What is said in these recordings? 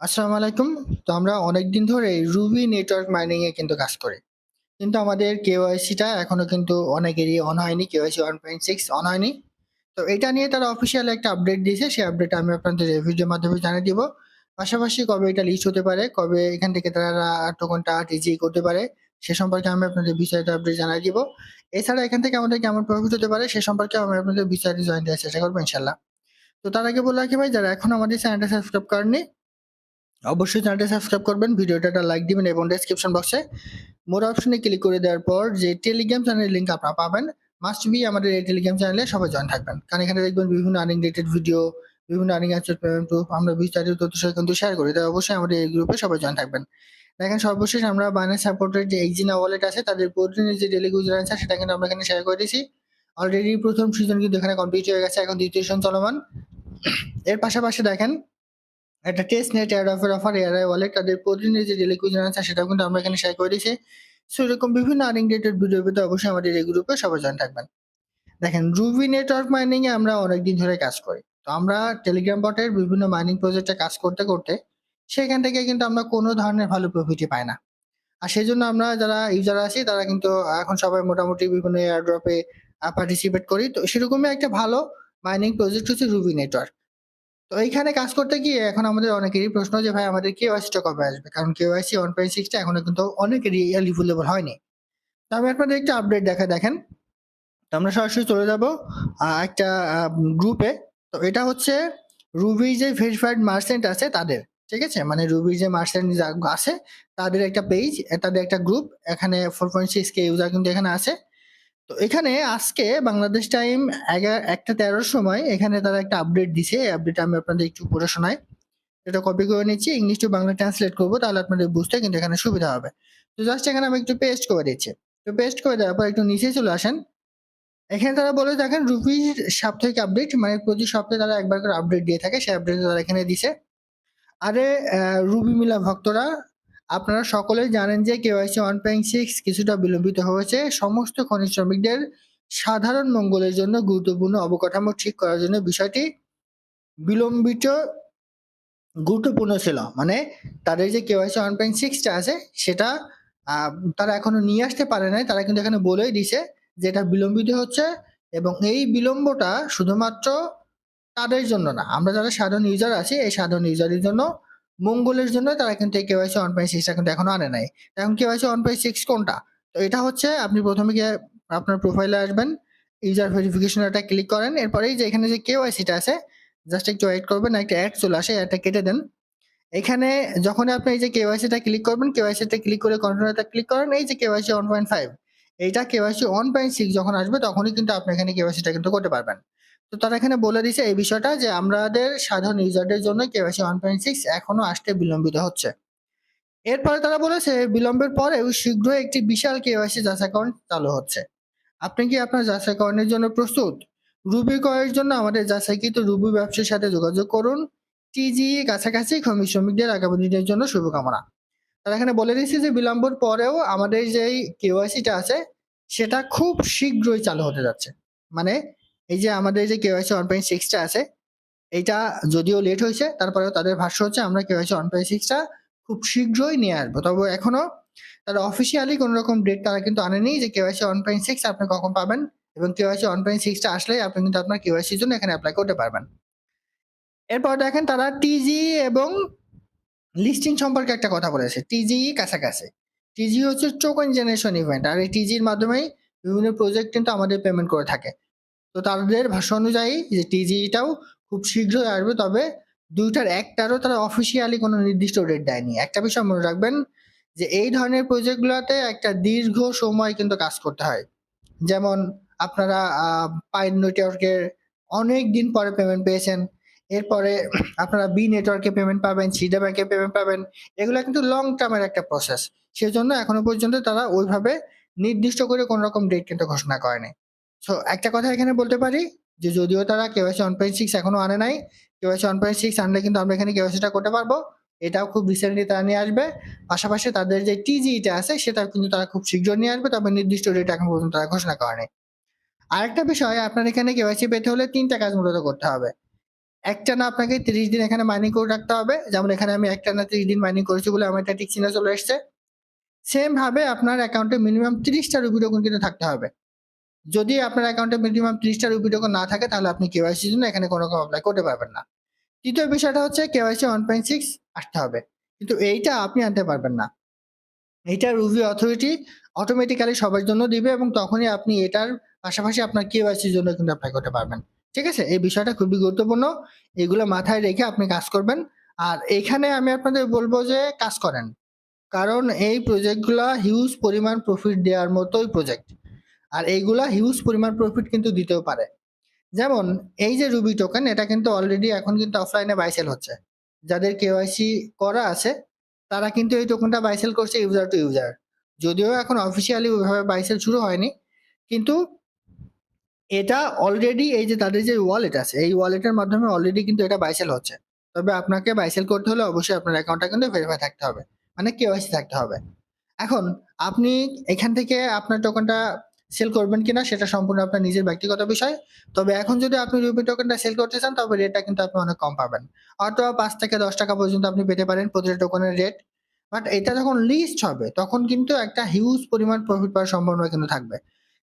আসসালামু আলাইকুম। তো আমরা অনেকদিন ধরে রুবি নেটওয়ার্ক মাইনিং এ কিন্তু কাজ করি। কিন্তু আমাদের কেওয়াইসি টা এখনও কিন্তু অনেকেরই অন হয়নি। কেওয়াইসি 1.6 অন হয়নি। তো এটা নিয়ে তারা অফিসিয়াল একটা আপডেট দিয়েছে। সেই আপডেট আমি আপনাদের ভিডিওর মাধ্যমে জানিয়ে দিব। পাশাপাশি কবে এটা লিস্ট হতে পারে, কবে এখান থেকে তারা টোকেনটা টিজি করতে পারে, সে সম্পর্কে আমি আপনাদের বিস্তারিত আপডেট জানিয়ে দিব। এছাড়া এখান থেকে আমাদের কেমন প্রফিট হতে পারে সে সম্পর্কে আমি আপনাদের বিস্তারিত জানিয়ে দেওয়ার চেষ্টা করব ইনশাআল্লাহ। তো তার আগে বলে রাখি ভাই যারা এখনও আমাদের চ্যানেলটা সাবস্ক্রাইব করেননি অবশ্যই চ্যানেলটা সাবস্ক্রাইব করবেন, ভিডিওটা একটা লাইক দিবেন এবং ডেসক্রিপশন বক্সে মোর অপশনে ক্লিক করে দেওয়ার পর যে টেলিগ্রাম চ্যানেলের লিঙ্ক আপনারা পাবেন, মাস্ট বি আমাদের এই টেলিগ্রাম চ্যানেলে সবাই জয়েন থাকবেন। কারণ এখানে দেখবেন বিভিন্ন আর্নিং রিলেটেড ভিডিও, বিভিন্ন আর্নিং অ্যাপসের পেমেন্ট প্রুফ আমরা বিস্তারিত তথ্য কিন্তু শেয়ার করি। তাই অবশ্যই আমাদের এই গ্রুপে সবাই জয়েন থাকবেন। দেখেন সর্বশেষ আমরা বাইন্যান্স সাপোর্টের যে এক্সিনা ওয়ালেট আছে তাদের প্রতিদিনের যে ডেইলি গুজরান আছে সেটা কিন্তু আমরা এখানে শেয়ার করে দিয়েছি। অলরেডি প্রথম সিজন কিন্তু এখানে কমপ্লিট হয়ে গেছে, এখন দ্বিতীয় সিজন চলমান। এর পাশাপাশি দেখেন একটা test net air offer offer ARI wallet তাদের প্রতিদিনের যে ডেলি কুইজন আছে সেটাও কিন্তু আমরা এখানে শেয়ার করে দিয়েছি। সো এরকম বিভিন্ন আর্নিং রিলেটেড ভিডিও পেতে অবশ্যই আমাদের এই গ্রুপে সবাই জয়েন থাকবেন। দেখেন রুবি নেটওয়ার্ক মাইনিং এ আমরা অনেকদিন ধরে কাজ করি। তো আমরা টেলিগ্রাম বটের বিভিন্ন মাইনিং প্রজেক্টে কাজ করতে করতে সেখান থেকে কিন্তু আমরা কোনো ধরনের ভালো প্রফিটই পাই না। আর সেই জন্য আমরা যারা ইউজার আছি, তারা কিন্তু এখন সবাই মোটামুটি বিভিন্ন এয়ারড্রপে পার্টিসিপেট করি। তো সেরকমই একটা ভালো মাইনিং প্রজেক্ট হচ্ছে রুবি নেটওয়ার্ক তো এইখানে কাজ করতে গিয়ে এখন আমাদের অনেকেরই প্রশ্ন যে, ভাই, আমাদের কেওয়াইসিটা কবে আসবে? কারণ কেওয়াইসি ওয়ান পয়েন্ট সিক্সটা এখনও কিন্তু অনেকেরই এলিজিবল হয়নি। তো আমি আপনাদের একটা আপডেট দেখা, দেখেন। তো আমরা সরাসরি চলে যাব একটা গ্রুপে তো এটা হচ্ছে রুবি যে ভেরিফাইড মার্চেন্ট আছে তাদের, ঠিক আছে? মানে রুবির যে মার্চেন্ট আছে, তাদের একটা পেজ তাদের একটা গ্রুপ এখানে four point six K user কিন্তু এখানে আছে। তো এখানে আজকে বাংলাদেশ টাইম একটা তেরোর সময় এখানে তারা একটা আপডেট দিছে। এই আপডেট আমি আপনাদের একটু পড়ে শোনাই। এটা কপি করে নিচ্ছি ইংলিশ টু বাংলা ট্রান্সলেট করব, তাহলে আপনাদের বুঝতে কিন্তু এখানে সুবিধা হবে। তো জাস্ট এখানে আমি একটু পেস্ট করে দিচ্ছি। তো পেস্ট করে দেওয়ার পর একটু নিচে চলে আসেন। এখানে তারা বলে দেখেন রুপির সাপ্তাহিক আপডেট মানে প্রতি সপ্তাহে তারা একবার করে আপডেট দিয়ে থাকে, সেই আপডেট তারা এখানে দিছে। আরে রুবি মিলা ভক্তরা আপনারা সকলেই জানেন যে কেওয়াইসি ওয়ান পয়েন্ট সিক্স কিছুটা বিলম্বিত হয়েছে। সমস্ত খনিজ শ্রমিকদের সাধারণ মঙ্গলের জন্য গুরুত্বপূর্ণ অবকাঠামো ঠিক করার জন্য বিষয়টি বিলম্বিত গুরুত্বপূর্ণ ছিল। মানে তাদের যে কেওয়াইসি ওয়ান পয়েন্ট সিক্সটা আছে, সেটা তারা এখনও নিয়ে আসতে পারে নাই। তারা কিন্তু এখানে বলেই দিছে যে এটা বিলম্বিত হচ্ছে এবং এই বিলম্বটা শুধুমাত্র তাদের জন্য না, আমরা যারা সাধারণ ইউজার আছি, এই সাধারণ ইউজারের জন্য মঙ্গলের জন্য তারা কিন্তু এই কেওয়াইসি ওয়ান পয়েন্ট সিক্সটা কিন্তু এখনও আনে নাই। এখন কেওয়াইসি ওয়ান পয়েন্ট সিক্স কোনটা? তো এটা হচ্ছে আপনি প্রথমে গিয়ে আপনার প্রোফাইলে আসবেন ইউজার ভেরিফিকেশন এটা ক্লিক করেন, এরপরেই যে এখানে যে কেওয়াইসিটা আছে জাস্ট একটু ওয়েট করবেন, একটা অ্যাড চলে আসে এটা কেটে দেন। এখানে যখন আপনি এই যে কেওয়াইসিটা ক্লিক করবেন কেওয়াইসিটা ক্লিক করে কন্টিনিউটা ক্লিক করেন, এই যে কেওয়াইসি ওয়ান পয়েন্ট ফাইভ এইটা কেওয়াইসি ওয়ান পয়েন্ট সিক্স যখন আসবে, তখনই কিন্তু আপনি এখানে কেওয়াইসিটা কিন্তু করতে পারবেন। তো তারা এখানে বলে দিছে এই বিষয়টা যে আমাদের সাধারণ ইউজারদের জন্য কেওয়াইসি ওয়ান পয়েন্ট সিক্স এখনও আসতে বিলম্বিত হচ্ছে। এরপরে তারা বলেছে বিলম্বের পরেও শীঘ্রই একটি বিশাল কেওয়াইসি যাচাইকরণ চালু হচ্ছে। আপনি কি আপনার যাচাইকরণের জন্য প্রস্তুত? রুবি কয়ের জন্য আমাদের যাচাইকৃত রুবি ব্যবসার সাথে যোগাযোগ করুন। টিজি কাছাকাছি খনিজ শ্রমিকদের আগামী দিনের জন্য শুভকামনা। তারা এখানে বলে দিচ্ছে যে বিলম্বর পরেও আমাদের যেই কেওয়াইসিটা আছে, সেটা খুব শীঘ্রই চালু হতে যাচ্ছে। মানে এই যে আমাদের যে কেওয়াইসি ওয়ান পয়েন্ট সিক্সটা আছে, এইটা যদিও লেট হয়েছে, তারপরেও তাদের ভাষ্য হচ্ছে আমরা কেওয়াইসি ওয়ান পয়েন্ট সিক্সটা খুব শীঘ্রই নিয়ে আসব। তবে এখনও তারা অফিসিয়ালি কোনো রকম ডেট তারা কিন্তু আনেনি যে কেওয়াইসি ওয়ান পয়েন্ট সিক্স আপনি কখন পাবেন এবং কেওয়াইসি ওয়ান পয়েন্ট সিক্সটা আসলে আপনি কিন্তু আপনার কেওয়াইসির জন্য এখানে অ্যাপ্লাই করতে পারবেন। এরপর দেখেন তারা টিজি এবং লিস্টিং সম্পর্কে একটা কথা বলেছে টিজি কাছাকাছি। টিজি হচ্ছে টোকেন জেনারেশন ইভেন্ট আর এই টিজির মাধ্যমেই বিভিন্ন প্রজেক্ট কিন্তু আমাদের পেমেন্ট করে থাকে। তো তাদের ভাষা অনুযায়ী যে টিজিটাও খুব শীঘ্রই আসবে, তবে দুইটার একটারও তারা অফিসিয়ালি কোনো নির্দিষ্ট ডেট দেয়নি। একটা বিষয় মনে রাখবেন যে এই ধরনের প্রজেক্টগুলোতে একটা দীর্ঘ সময় কিন্তু কাজ করতে হয়। যেমন আপনারা পাইন নেটওয়ার্কের অনেক দিন পরে পেমেন্ট পেয়েছেন, এরপরে আপনারা বি নেটওয়ার্কে পেমেন্ট পাবেন সিডা ব্যাংকে পেমেন্ট পাবেন, এগুলো কিন্তু লং টার্মের একটা প্রসেস সেজন্য এখনও পর্যন্ত তারা ওইভাবে নির্দিষ্ট করে কোনো রকম ডেট কিন্তু ঘোষণা করেনি। সো একটা কথা এখানে বলতে পারি যে যদিও তারা কেওয়াইসি ওয়ান পয়েন্ট সিক্স এখনও আনে নাই কেওয়াইসি ওয়ান পয়েন্ট সিক্স আনলে কিন্তু আমরা এখানে কেওয়াইসিটা করতে পারব এটাও খুব রিসেন্টলি তারা নিয়ে আসবে পাশাপাশি তাদের যে টিজিটা আছে, সেটাও কিন্তু তারা খুব শীঘ্র নিয়ে আসবে, তবে নির্দিষ্ট ডেট এখন পর্যন্ত তারা ঘোষণা করেনি আরেকটা বিষয়, আপনার এখানে কেওয়াইসি পেতে হলে তিনটা কাজ মূলত করতে হবে একটানা আপনাকে 30 দিন এখানে মাইনিং করে রাখতে হবে। যেমন এখানে আমি একটানা 30 দিন মাইনিং করেছি বলে আমার একটা টিক চিহ্ন চলে এসছে। সেম ভাবে আপনার অ্যাকাউন্টে মিনিমাম 30 টা রুপি টোকেন কিন্তু থাকতে হবে। যদি আপনার অ্যাকাউন্টে মিনিমাম 30 টা রুপি টোকেন না থাকে, তাহলে আপনি কেওয়াইসির জন্য এখানে কোনো রকম অ্যাপ্লাই করতে পারবেন না। তৃতীয় বিষয়টা হচ্ছে কেওয়াইসি 1.6 আসতে হবে। কিন্তু এইটা আপনি আনতে পারবেন না। এইটা রুবি অথরিটি অটোমেটিক্যালি সবার জন্য দিবে এবং তখনই আপনি এটার পাশাপাশি আপনার কেওয়াইসির জন্য কিন্তু অ্যাপ্লাই করতে পারবেন। ঠিক আছে? এই বিষয়টা খুবই গুরুত্বপূর্ণ। এগুলো মাথায় রেখে আপনি কাজ করবেন। আর এখানে আমি আপনাদের বলব যে কাজ করেন। কারণ এই প্রজেক্টগুলা হিউজ পরিমাণ প্রফিট দেওয়ার মতোই প্রজেক্ট। আর এইগুলা হিউজ পরিমাণ প্রফিট কিন্তু দিতেও পারে। যেমন এই যে রুবি টোকেন এটা কিন্তু অলরেডি এখন কিন্তু অফলাইনে বাইসেল হচ্ছে। যাদের কেওয়াইসি করা আছে, তারা কিন্তু এই টোকেনটা বাইসেল করছে ইউজার টু ইউজার। যদিও এখন অফিসিয়ালি ওইভাবে বাইসেল শুরু হয়নি। কিন্তু এটা অলরেডি এই যে তাদের যে ওয়ালেট আছে, এই ওয়ালেটের মাধ্যমে অলরেডি কিন্তু এটা বাইসেল হচ্ছে। তবে আপনাকে বাইসেল করতে হলে অবশ্যই আপনার অ্যাকাউন্টটা কিন্তু ভেরিফাই থাকতে হবে। মানে কেওয়াইসি থাকতে হবে। এখন আপনি এখান থেকে আপনার টোকেনটা সেল করবেন কিনা সেটা সম্পূর্ণ আপনার নিজের ব্যক্তিগত বিষয়। তবে এখন যদি আপনি রুপি টোকেনটা সেল করতে চান, তবে রেটটা কিন্তু আপনি অনেক কম পাবেন। অথবা পাঁচ থেকে ১০ টাকা পর্যন্ত আপনি পেতে পারেন প্রতিটা টোকেনের রেট। বাট এটা যখন লিস্ট হবে, তখন কিন্তু একটা হিউজ পরিমাণ প্রফিট পাওয়ার সম্ভাবনা কিন্তু থাকবে।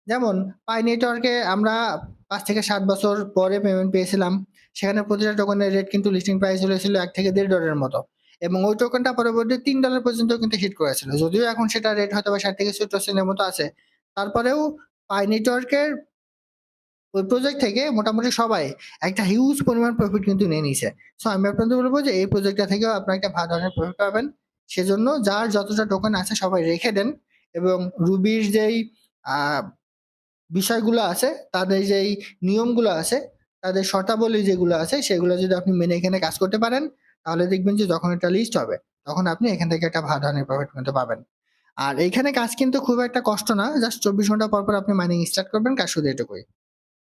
যেমন পাই নেটওয়ার্কে আমরা পাঁচ থেকে সাত বছর পরে পেমেন্ট পেয়েছিলাম। সেখানে প্রতিটা টোকেনের রেট কিন্তু লিস্টিং প্রাইস হয়েছিল এক থেকে দেড় ডলারের মতো। এবং ওই টোকেনটা পরবর্তী তিন ডলার পর্যন্ত কিন্তু হিট করেছিল। যদিও এখন সেটা রেট হয়তো বা ষাট থেকে ৭০ সেন্টের মতো আছে। তারপরেও পাই নেটওয়ার্কের ওই প্রজেক্ট থেকে মোটামুটি সবাই একটা হিউজ পরিমাণ প্রফিট কিন্তু নিয়ে নিছে। সো আমি আপনাদের বলব যে এই প্রজেক্টটা থেকেও আপনারা একটা ভালো ধরনের প্রফিট পাবেন। সেজন্য যার যতটা টোকেন আছে সবাই রেখে দেন এবং রুবির যেই বিষয়গুলো আছে, তাদের যেই নিয়মগুলো আছে, তাদের শর্তাবলী যেগুলো আছে সেগুলো যদি আপনি মেনে এখানে কাজ করতে পারেন তাহলে দেখবেন যে যখন এটা লিস্ট হবে তখন আপনি এখান থেকে একটা ভালো ধরনের প্রফিট কিন্তু পাবেন। আর এইখানে কাজ কিন্তু খুব একটা কষ্ট না। জাস্ট ২৪ ঘণ্টা পর, পর আপনি মাইনিং স্টার্ট করবেন কাজ শুধু এটুকুই।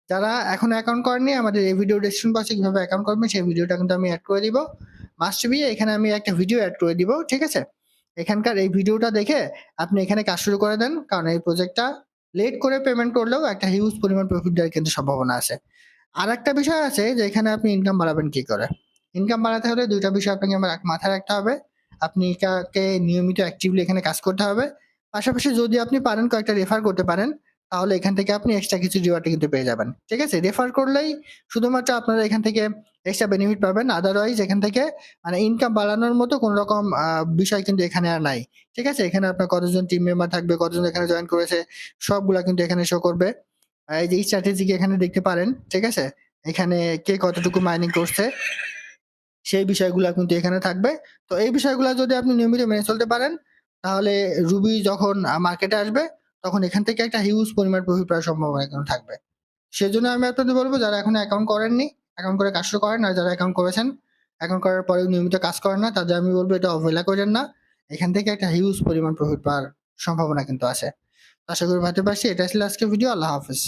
যারা এখনও অ্যাকাউন্ট করেননি আমাদের এই ভিডিও ডেসক্রিপশন বক্সে কীভাবে অ্যাকাউন্ট করবেন সেই ভিডিওটা কিন্তু আমি অ্যাড করে দিব। মাস্ট বি এখানে আমি একটা ভিডিও অ্যাড করে দিব। ঠিক আছে? এখানকার এই ভিডিওটা দেখে আপনি এখানে কাজ শুরু করে দেন। কারণ এই প্রজেক্টটা লেট করে পেমেন্ট করলেও একটা হিউজ পরিমাণ প্রফিট দেওয়ার কিন্তু সম্ভাবনা আছে। আর একটা বিষয় আছে যে এখানে আপনি ইনকাম বাড়াবেন কি করে? ইনকাম বাড়াতে হলে দুইটা বিষয় আপনাকে আমার মাথায় রাখতে হবে। আপনি কাকে নিয়মিত অ্যাক্টিভলি এখানে কাজ করতে হবে। পাশাপাশি যদি আপনি পারেন কয়েকটা রেফার করতে পারেন তাহলে এখান থেকে আপনি এক্সট্রা কিছু রিওয়ার্ড কিন্তু পেয়ে যাবেন। ঠিক আছে? রেফার করলেই শুধুমাত্র আপনারা এখান থেকে এক্সট্রা বেনিফিট পাবেন। আদারওয়াইজ এখান থেকে মানে ইনকাম বাড়ানোর মতো কোন রকম বিষয় কিন্তু এখানে আর নাই। ঠিক আছে? এখানে আপনার কতজন টিম মেম্বার থাকবে, কতজন এখানে জয়েন করেছে সবগুলা কিন্তু এখানে শো করবে। এই যে স্ট্র্যাটেজি এখানে দেখতে পারেন। ঠিক আছে? এখানে কে কতটুকু মাইনিং করছে সেই বিষয়গুলা কিন্তু এখানে থাকবে। তো এই বিষয়গুলা যদি আপনি নিয়মিত মেনে চলতে পারেন তাহলে রুবি যখন মার্কেটে আসবে তখন এখান থেকে একটা হিউজ পরিমাণ প্রফিট পাওয়ার সম্ভাবনা কিন্তু থাকবে। সেজন্য আমি আপনাদের বলব যারা এখনও অ্যাকাউন্ট করেননি, অ্যাকাউন্ট করে কাজ শুরু করেন আর যারা অ্যাকাউন্ট করেছেন, অ্যাকাউন্ট করার পরেও নিয়মিত কাজ করেন না তাদের আমি বলব এটা অবহেলা করেন না। এখান থেকে একটা হিউজ পরিমাণ প্রফিট পাওয়ার সম্ভাবনা কিন্তু আছে। আশা করি বুঝাতে পারছি। এটা ছিল আজকের ভিডিও। আল্লাহ হাফেজ।